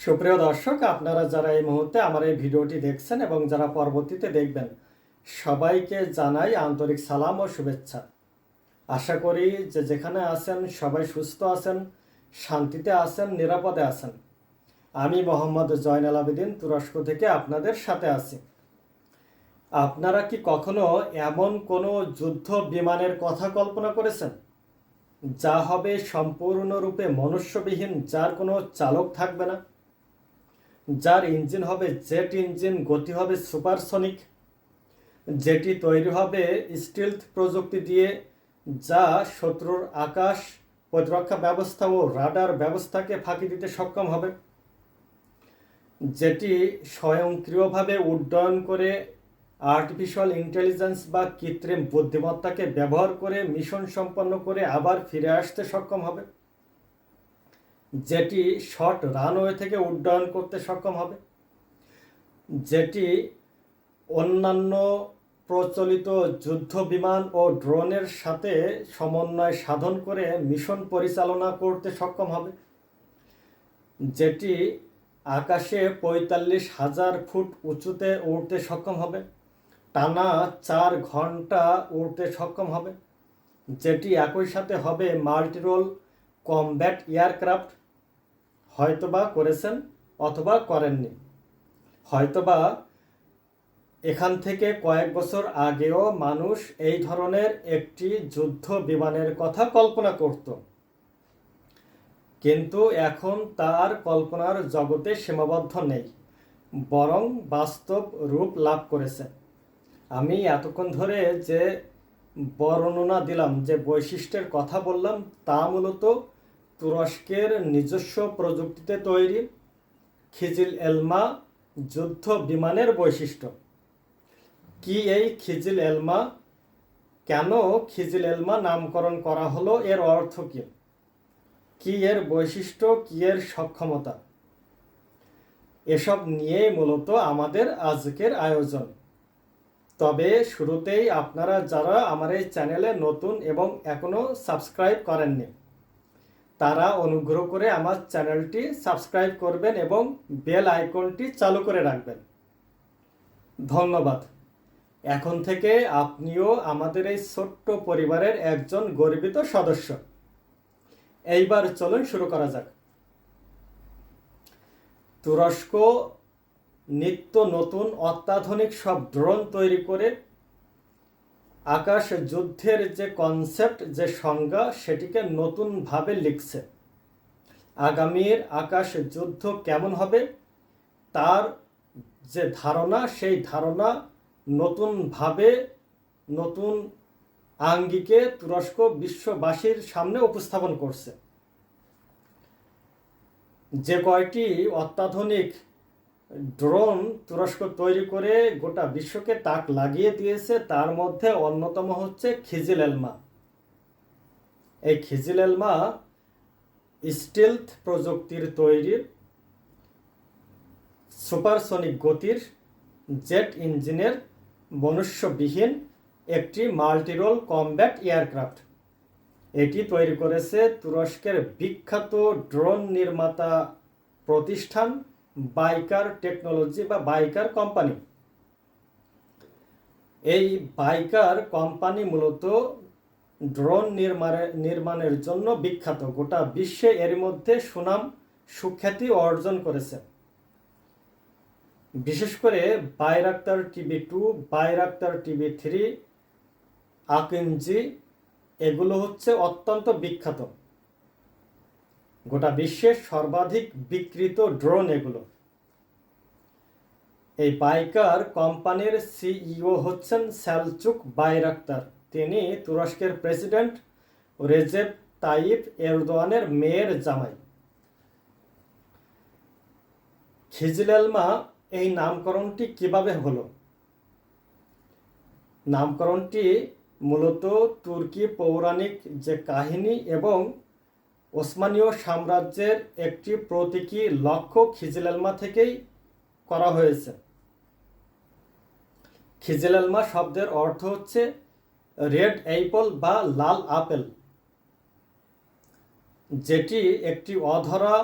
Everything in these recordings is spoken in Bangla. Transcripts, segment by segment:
সুপ্রিয় দর্শক, আপনারা যারা এই মুহূর্তে আমার এই ভিডিওটি দেখছেন এবং যারা পরবর্তীতে দেখবেন, সবাইকে জানাই আন্তরিক সালাম ও শুভেচ্ছা। আশা করি যে যেখানে আছেন, সবাই সুস্থ আছেন, শান্তিতে আছেন, নিরাপদে আছেন। আমি মোহাম্মদ জয়নাল আবেদিন, তুরস্ক থেকে আপনাদের সাথে আছি। আপনারা কি কখনো এমন কোনো যুদ্ধ বিমানের কথা কল্পনা করেছেন? যা হবে সম্পূর্ণরূপে মনুষ্যবিহীন, যার কোনো চালক থাকবে না? যার ইঞ্জিন হবে জেট ইঞ্জিন, গতি হবে সুপারসনিক। যেটি তৈরি হবে স্টিলথ প্রযুক্তি দিয়ে, যা শত্রুর আকাশ প্রতিরক্ষা ব্যবস্থা ও রাডার ব্যবস্থাকে ফাঁকি দিতে সক্ষম হবে। যেটি স্বয়ংক্রিয়ভাবে উড্ডয়ন করে আর্টিফিশিয়াল ইন্টেলিজেন্স বা কৃত্রিম বুদ্ধিমত্তাকে ব্যবহার করে মিশন সম্পন্ন করে আবার ফিরে আসতে সক্ষম হবে। যেটি শর্ট রানওয়ে থেকে উড্ডয়ন করতে সক্ষম হবে, যেটি অন্যান্য প্রচলিত যুদ্ধ বিমান ও ড্রোনের সাথে সমন্বয় সাধন করে মিশন পরিচালনা করতে সক্ষম হবে, যেটি আকাশে পঁয়তাল্লিশ হাজার ফুট উঁচুতে উড়তে সক্ষম হবে, টানা চার ঘণ্টা উড়তে সক্ষম হবে, যেটি একই সাথে হবে মাল্টিরোল কমব্যাট এয়ারক্রাফট হয়তোবা করেছেন অথবা করেননি। হয়তোবা এখান থেকে কয়েক বছর আগেও মানুষ এই ধরনের একটি যুদ্ধ বিমানের কথা কল্পনা করত। কিন্তু এখন তার কল্পনার জগতে সীমাবদ্ধ নেই, বরং বাস্তব রূপ লাভ করেছে। আমি এতক্ষণ ধরে যে বর্ণনা দিলাম, যে বৈশিষ্ট্যের কথা বললাম, তা মূলত তুরস্কের নিজস্ব প্রযুক্তিতে তৈরি খিজিল এলমা যুদ্ধ বিমানের বৈশিষ্ট্য। কি এই খিজিল এলমা? কেন খিজিল এলমা নামকরণ করা হলো? এর অর্থ কি? কি এর বৈশিষ্ট্য? কি এর সক্ষমতা? এসব নিয়েই মূলত আমাদের আজকের আয়োজন। তবে শুরুতেই আপনারা যারা আমার এই চ্যানেলে নতুন এবং এখনও সাবস্ক্রাইব করেননি তারা অনুগ্রহ করে আমার চ্যানেলটি সাবস্ক্রাইব করবেন এবং বেল আইকনটি চালু করে রাখবেন। ধন্যবাদ। এখন থেকে আপনিও আমাদের এই ছোট্ট পরিবারের একজন গর্বিত সদস্য। এইবার চলুন শুরু করা যাক। তুরস্ক নিত্য নতুন অত্যাধুনিক সব ড্রোন তৈরি করে আকাশ যুদ্ধের যে কনসেপ্ট যে সংজ্ঞা, সেটিকে নতুনভাবে লিখছে। আগামীর আকাশ যুদ্ধ কেমন হবে? তার যে ধারণা, সেই ধারণা নতুনভাবে নতুন আঙ্গিকে তুরস্ক বিশ্ববাসীর সামনে উপস্থাপন করছে। যে কয়টি অত্যাধুনিক ড্রোন তুরস্ক তৈরি করে গোটা বিশ্বকে তাক লাগিয়ে দিয়েছে। তার মধ্যে অন্যতম হচ্ছে খিজিল এলমা। এই খিজিল এলমা স্টিলথ প্রযুক্তির তৈরি সুপারসনিক গতির জেট ইঞ্জিনের মনুষ্যবিহীন একটি মাল্টিরোল কমব্যাট এয়ারক্রাফট। এটি তৈরি করেছে তুরস্কের বিখ্যাত ড্রোন নির্মাতা প্রতিষ্ঠান বাইকার টেকনোলজি বা বাইকার কোম্পানি। এই বাইকার কোম্পানি মূলত ড্রোন নির্মাণের নির্মাণের জন্য বিখ্যাত। গোটা বিশ্বে এর মধ্যে সুনাম, সুখ্যাতি অর্জন করেছে। বিশেষ করে Bayraktar TV two, Bayraktar TV three, Akinci, এগুলো হচ্ছে অত্যন্ত বিখ্যাত। গোটা বিশ্বের সর্বাধিক বিকৃত ড্রোন এগুলো। এই বাইকার কোম্পানির সিইও হচ্ছেন স্যালচুক বাইরাক্তার। তিনি তুরস্কের প্রেসিডেন্ট রেজেপ তাইপ এরদোয়ানের মেয়ের জামাই। খিজলেলমা এই নামকরণটি কীভাবে হলো? নামকরণটি মূলত তুর্কি পৌরাণিক যে কাহিনী এবং ওসমানীয় সাম্রাজ্যের একটি প্রতীকী লক্ষ্য খিজিলালমা থেকেই করা হয়েছে। খিজিলালমা শব্দের অর্থ হচ্ছে রেড অ্যাপল বা লাল আপেল, যেটি একটি অধরা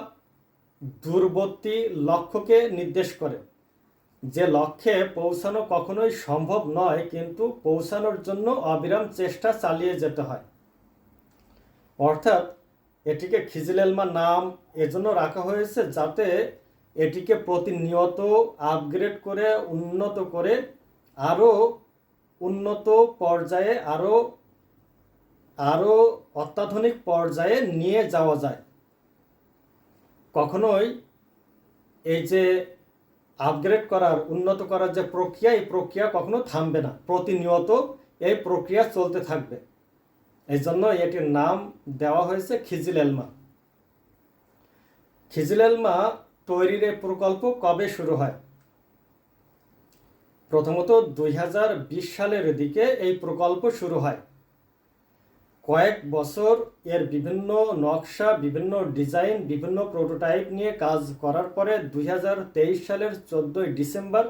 দূরবর্তী লক্ষ্যকে নির্দেশ করে। যে লক্ষ্যে পৌঁছানো কখনোই সম্ভব নয়, কিন্তু পৌঁছানোর জন্য অবিরাম চেষ্টা চালিয়ে যেতে হয়। অর্থাৎ এটিকে খিজিলেলমা নাম এজন্য রাখা হয়েছে যাতে এটিকে প্রতিনিয়ত আপগ্রেড করে, উন্নত করে আরও উন্নত পর্যায়ে আরও আরও অত্যাধুনিক পর্যায়ে নিয়ে যাওয়া যায়। কখনোই এই যে আপগ্রেড করার, উন্নত করার যে প্রক্রিয়া, এই প্রক্রিয়া কখনো থামবে না। প্রতিনিয়ত এই প্রক্রিয়া চলতে থাকবে। এই জন্য এটির নাম দেওয়া হয়েছে খিজিল এলমা। খিজিল এলমা তৈরির এই প্রকল্প কবে শুরু হয়? প্রথমত দুই হাজার বিশ সালের দিকে এই প্রকল্প শুরু হয়। কয়েক বছর এর বিভিন্ন নকশা, বিভিন্ন ডিজাইন, বিভিন্ন প্রোটোটাইপ নিয়ে কাজ করার পরে দুই হাজার তেইশ সালের চোদ্দোই ডিসেম্বর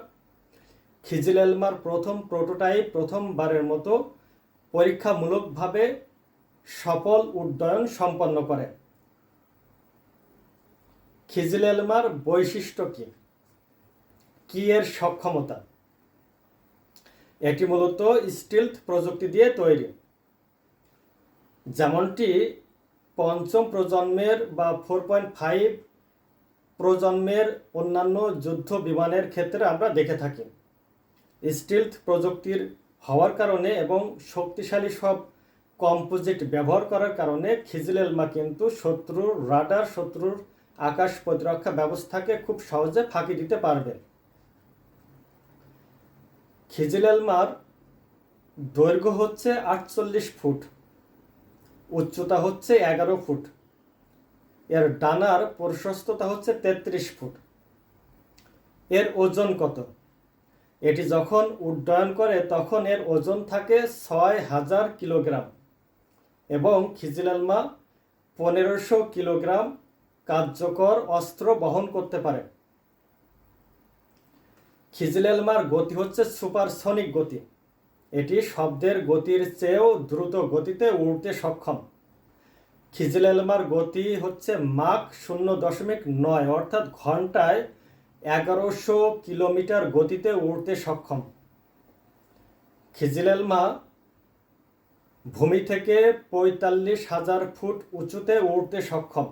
খিজিল এলমার প্রথম প্রোটোটাইপ, প্রথমবারের মতো পরীক্ষামূলকভাবে সফল উড্ডয়ন সম্পন্ন করে। খিজিল এলমার বৈশিষ্ট্য কি? কি এর সক্ষমতা? এটি মূলত স্টিলথ প্রযুক্তি দিয়ে তৈরি। যেমনটি পঞ্চম প্রজন্মের বা ফোর পয়েন্ট ফাইভ প্রজন্মের অন্যান্য যুদ্ধ বিমানের ক্ষেত্রে আমরা দেখে থাকি। স্টিলথ প্রযুক্তির হওয়ার কারণে এবং শক্তিশালী সব কম্পোজিট ব্যবহার করার কারণে খিজিলেলমা কিন্তু শত্রুর রাডার, শত্রুর আকাশ প্রতিরক্ষা ব্যবস্থাকে খুব সহজে ফাঁকি দিতে পারবে। খিজিলেলমার দৈর্ঘ্য হচ্ছে আটচল্লিশ ফুট, উচ্চতা হচ্ছে এগারো ফুট। এর ডানার প্রশস্ততা হচ্ছে তেত্রিশ ফুট। এর ওজন কত? এটি যখন উড্ডয়ন করে তখন এর ওজন থাকে ছয় হাজার কিলোগ্রাম এবং খিজিলালমা পনেরোশো কিলোগ্রাম কার্যকর অস্ত্র বহন করতে পারে। খিজিলালমার গতি হচ্ছে সুপারসনিক গতি। এটি শব্দের গতির চেয়েও দ্রুত গতিতে উড়তে সক্ষম। খিজিল এলমার গতি হচ্ছে মাক শূন্য দশমিক নয়, অর্থাৎ ঘন্টায় এগারোশো কিলোমিটার গতিতে উড়তে সক্ষম। খিজিল এলমা ভূমি থেকে পঁয়তাল্লিশ হাজার ফুট উঁচুতে উড়তে সক্ষম।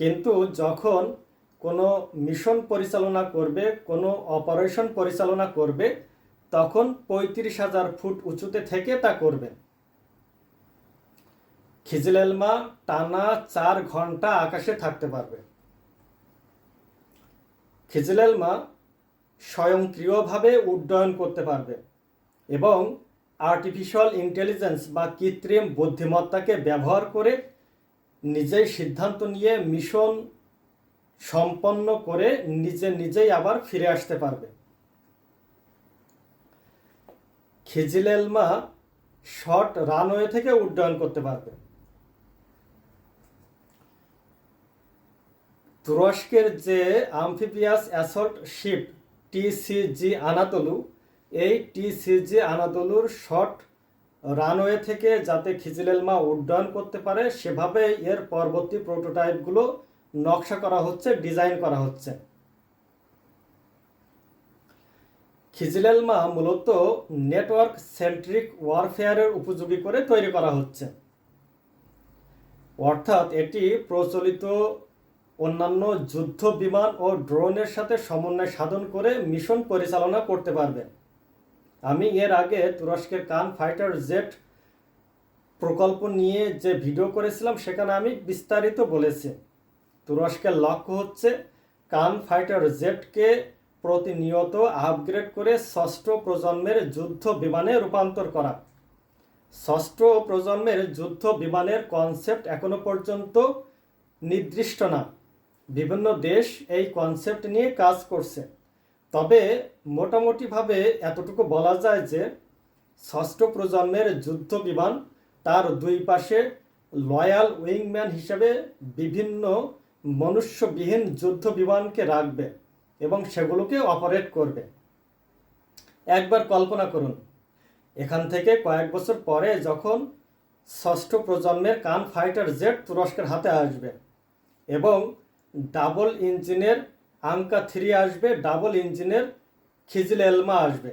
কিন্তু যখন কোনো মিশন পরিচালনা করবে, কোনো অপারেশন পরিচালনা করবে, তখন পঁয়ত্রিশ হাজার ফুট উঁচুতে থেকে তা করবে। খিজিলেলমা টানা চার ঘণ্টা আকাশে থাকতে পারবে। খিজিলেলমা স্বয়ংক্রিয়ভাবে উড্ডয়ন করতে পারবে এবং আর্টিফিশিয়াল ইন্টেলিজেন্স বা কৃত্রিম বুদ্ধিমত্তাকে ব্যবহার করে নিজেই সিদ্ধান্ত নিয়ে মিশন সম্পন্ন করে নিজে নিজেই আবার ফিরে আসতে পারবে। খিজিলেলমা শর্ট রানওয়ে থেকে উড্ডয়ন করতে পারবে। তুরস্কের যে amphibious assault ship TCG Anadolu, এই টিসিজি আনাতলুর শর্ট রানওয়ে থেকে যাতে খিজিলেলমা উড্ডয়ন করতে পারে, সেভাবে এর পরবর্তী প্রোটোটাইপগুলো নকশা করা হচ্ছে, ডিজাইন করা হচ্ছে। খিজিলেলমা মূলত নেটওয়ার্ক সেন্ট্রিক ওয়ারফেয়ারের উপযোগী করে তৈরি করা হচ্ছে। অর্থাৎ এটি প্রচলিত অন্যান্য যুদ্ধ বিমান ও ড্রোনের সাথে সমন্বয় সাধন করে মিশন পরিচালনা করতে পারবে। আমি এর আগে তুরস্কের কান ফাইটার জেট প্রকল্প নিয়ে যে ভিডিও করেছিলাম, সেখানে আমি বিস্তারিত বলেছি। তুরস্কের লক্ষ্য হচ্ছে কান ফাইটার জেটকে প্রতিনিয়ত আপগ্রেড করে ষষ্ঠ প্রজন্মের যুদ্ধ বিমানে রূপান্তর করা। ষষ্ঠ প্রজন্মের যুদ্ধ বিমানের কনসেপ্ট এখনও পর্যন্ত নির্দিষ্ট না। বিভিন্ন দেশ এই কনসেপ্ট নিয়ে কাজ করছে। তবে মোটামুটিভাবে এতটুকু বলা যায় যে ষষ্ঠ প্রজন্মের যুদ্ধ বিমান তার দুই পাশে লয়াল উইংম্যান হিসেবে বিভিন্ন মনুষ্যবিহীন যুদ্ধ বিমানকে রাখবে এবং সেগুলোকে অপারেট করবে। একবার কল্পনা করুন, এখান থেকে কয়েক বছর পরে যখন ষষ্ঠ প্রজন্মের কান ফাইটার জেট তুরস্কের হাতে আসবে এবং ডাবল ইঞ্জিনের আঙ্কা থ্রি আসবে, ডাবল ইঞ্জিনের খিজিল এলমা আসবে,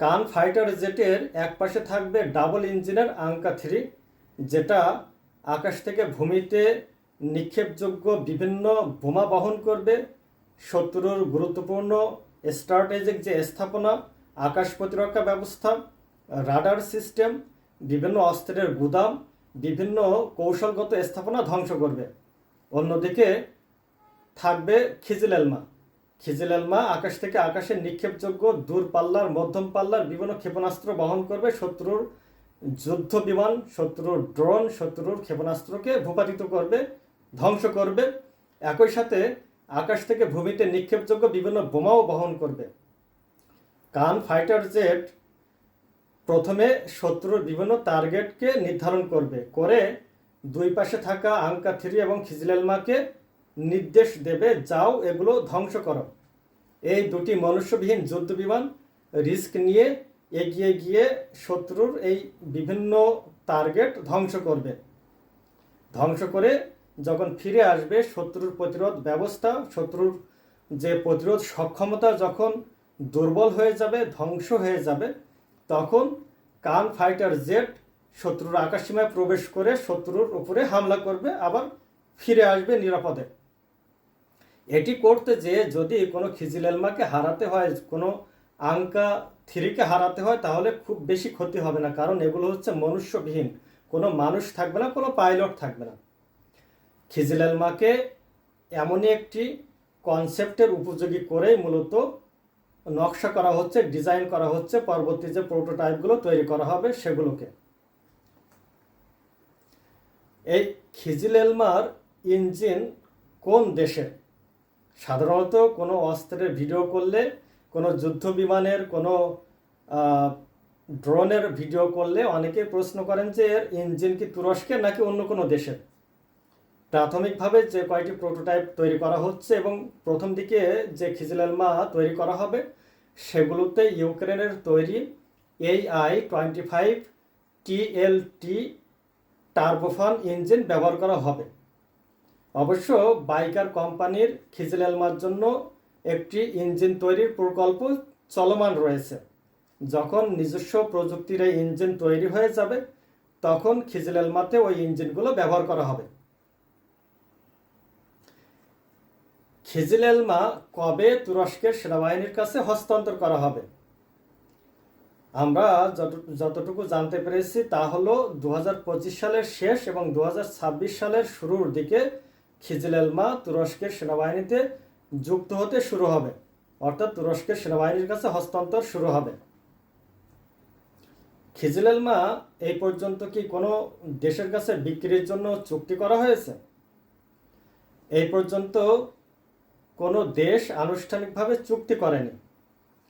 কান ফাইটার জেটের এক পাশে থাকবে ডাবল ইঞ্জিনের আঙ্কা থ্রি, যেটা আকাশ থেকে ভূমিতে নিক্ষেপযোগ্য বিভিন্ন বোমা বহন করবে। শত্রুর গুরুত্বপূর্ণ স্ট্র্যাটেজিক যে স্থাপনা, আকাশ প্রতিরক্ষা ব্যবস্থা, রাডার সিস্টেম, বিভিন্ন অস্ত্রের গুদাম, বিভিন্ন কৌশলগত স্থাপনা ধ্বংস করবে। অন্যদিকে থাকবে খিজিলেলমা খিজিলেলমা আকাশ থেকে আকাশে নিক্ষেপযোগ্য দূর পাল্লার, মধ্যম পাল্লার বিভিন্ন ক্ষেপণাস্ত্র বহন করবে। শত্রুর যুদ্ধ বিমান শত্রুর ড্রোন, শত্রুর ক্ষেপণাস্ত্রকে ভূপাতিত করবে। ধ্বংস করবে। একই সাথে আকাশ থেকে ভূমিতে নিক্ষেপযোগ্য বিভিন্ন বোমাও বহন করবে। কান ফাইটার জেট প্রথমে শত্রুর বিভিন্ন টার্গেটকে নির্ধারণ করবে, করে দুই পাশে থাকা আঙ্কা থ্রি এবং খিজলেলমাকে নির্দেশ দেবে, যাও এগুলো ধ্বংস করো। এই দুটি মনুষ্যবিহীন যুদ্ধ বিমান রিস্ক নিয়ে এগিয়ে গিয়ে শত্রুর এই বিভিন্ন টার্গেট ধ্বংস করবে। ধ্বংস করে যখন ফিরে আসবে, শত্রুর প্রতিরোধ ব্যবস্থা, শত্রুর যে প্রতিরোধ সক্ষমতা যখন দুর্বল হয়ে যাবে, ধ্বংস হয়ে যাবে, তখন কান ফাইটার জেট শত্রুর আকাশসীমায় প্রবেশ করে শত্রুর উপরে হামলা করবে, আবার ফিরে আসবে নিরাপদে। এটি করতে যে যদি কোনো খিজিলেলমাকে হারাতে হয়, কোনো আঙ্কা থ্রিকে হারাতে হয়, তাহলে খুব বেশি ক্ষতি হবে না, কারণ এগুলো হচ্ছে মনুষ্যবিহীন। কোনো মানুষ থাকবে না, কোনো পাইলট থাকবে না। খিজিলেলমাকে এমনই একটি কনসেপ্টের উপযোগী করেই মূলত নকশা করা হচ্ছে, ডিজাইন করা হচ্ছে, পরবর্তী যে প্রোটোটাইপগুলো তৈরি করা হবে সেগুলোকে। এই খিজিলেলমার ইঞ্জিন কোন দেশের? সাধারণত কোনো অস্ত্রের ভিডিও করলে, কোনো যুদ্ধ বিমানের, কোনো ড্রোনের ভিডিও করলে অনেকে প্রশ্ন করেন যে এর ইঞ্জিন কি তুরস্কের নাকি অন্য কোনো দেশের? প্রাথমিকভাবে যে কয়টি প্রোটোটাইপ তৈরি করা হচ্ছে এবং প্রথম দিকে যে খিজিলেলমা তৈরি করা হবে, সেগুলোতে ইউক্রেনের তৈরি এই AI twenty five TLT turbofan engine ব্যবহার করা হবে। অবশ্য বাইকার কোম্পানির খিজিলেলমার জন্য একটি ইঞ্জিন তৈরির প্রকল্প চলমান রয়েছে। যখন নিজস্ব প্রযুক্তির এই ইঞ্জিন তৈরি হয়ে যাবে, তখন খিজিলেলমাতে ওই ইঞ্জিনগুলো ব্যবহার করা হবে। খিজিলেলমা কবে তুরস্কের সেনাবাহিনীর কাছে হস্তান্তর করা হবে? আমরা যত যতটুকু জানতে পেরেছি তা হলো দু সালের শেষ এবং দু হাজার ছাব্বিশ সালের শুরুর দিকে খিজিলেলমা তুরস্কের সেনাবাহিনীতে যুক্ত হতে শুরু হবে। অর্থাৎ তুরস্কের সেনাবাহিনীর কাছে হস্তান্তর শুরু হবে। খিজিলেলমা এই পর্যন্ত কি কোনো দেশের কাছে বিক্রির জন্য চুক্তি করা হয়েছে? এই পর্যন্ত কোনো দেশ আনুষ্ঠানিকভাবে চুক্তি করেনি।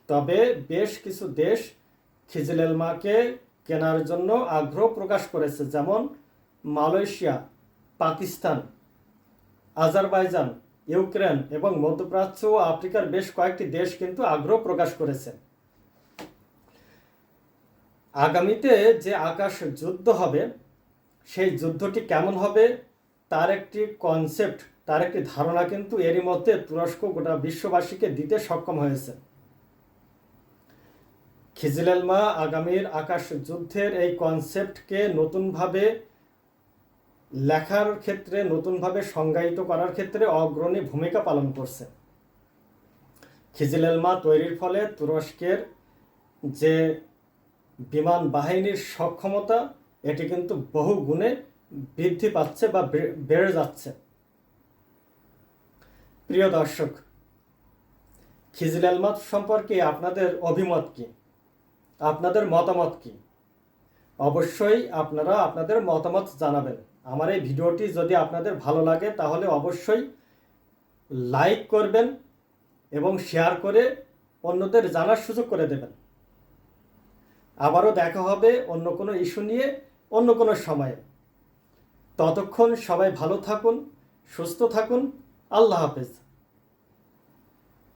তবে বেশ কিছু দেশ খিজলেলমাকে কেনার জন্য আগ্রহ প্রকাশ করেছে, যেমন মালয়েশিয়া, পাকিস্তান, আজারবাইজান, ইউক্রেন এবং মধ্যপ্রাচ্য ও আফ্রিকার বেশ কয়েকটি দেশ কিন্তু আগ্রহ প্রকাশ করেছে। আগামীতে যে আকাশ যুদ্ধ হবে, সেই যুদ্ধটি কেমন হবে, তার একটি কনসেপ্ট তার একটি ধারণা কিন্তু এরই মধ্যে তুরস্ক গোটা বিশ্ববাসীকে দিতে সক্ষম হয়েছে। খিজিলেলমা আগামীর আকাশ যুদ্ধের এই কনসেপ্টকে নতুনভাবে লেখার ক্ষেত্রে, নতুনভাবে সংজ্ঞায়িত করার ক্ষেত্রে অগ্রণী ভূমিকা পালন করছে। খিজিলেলমা তৈরির ফলে তুরস্কের যে বিমান বাহিনীর সক্ষমতা, এটি কিন্তু বহু গুণে বৃদ্ধি পাচ্ছে বা, বেড়ে যাচ্ছে। প্রিয় দর্শক, খিজিল মাত সম্পর্কে আপনাদের অভিমত কি? আপনাদের মতামত কি? অবশ্যই আপনারা আপনাদের মতামত জানাবেন। আমার এই ভিডিওটি যদি আপনাদের ভালো লাগে, তাহলে অবশ্যই লাইক করবেন এবং শেয়ার করে অন্যদের জানার সুযোগ করে দেবেন। আবারও দেখা হবে অন্য কোনো ইস্যু নিয়ে, অন্য কোনো সময়ে। ততক্ষণ সবাই ভালো থাকুন, সুস্থ থাকুন। আল্লাহ হাফেজ।